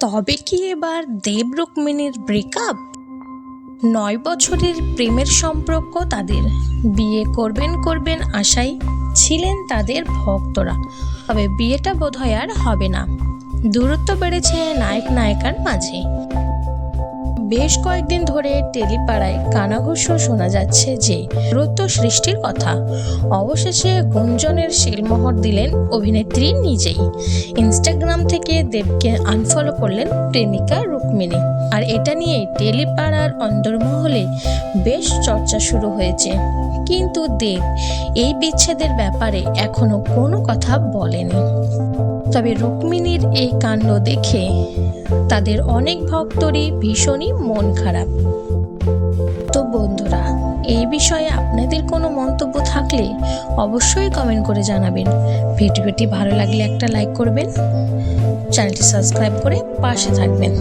তবে কি এবার দেব রুক্মিণীর ব্রেকআপ নয় বছরের প্রেমের সম্পর্ক তাদের। বিয়ে করবেন করবেন আশাই ছিলেন তাদের ভক্তরা। তবে বিয়েটা বোধহয় আর হবে না। দূরত্ব বেড়েছে নায়ক নায়িকার মাঝে। বেশ কয়েকদিন ধরে টেলিপাড়ায় কানাঘুষ শোনা যাচ্ছে যে দূরত্ব সৃষ্টির কথা। অবশেষে গুঞ্জনের শিলমোহর দিলেন অভিনেত্রী নিজেই। ইনস্টাগ্রাম থেকে দেবকে আনফলো করলেন প্রেমিকা রুক্মিণী। আর এটা নিয়ে টেলিপাড়ার অন্দরমহলে বেশ চর্চা শুরু হয়েছে। কিন্তু দেব, এই বিচ্ছেদের ব্যাপারে এখনও কোনো কথা বলেনি। তবে রুক্মিণীর এই কাণ্ড দেখে তাদের অনেক ভক্তরই ভীষণই মন খারাপ। তো বন্ধুরা, এই বিষয়ে আপনাদের কোনো মন্তব্য থাকলে অবশ্যই কমেন্ট করে জানাবেন। ভিডিওটি ভালো লাগলে একটা লাইক করবেন। চ্যানেলটি সাবস্ক্রাইব করে পাশে থাকবেন।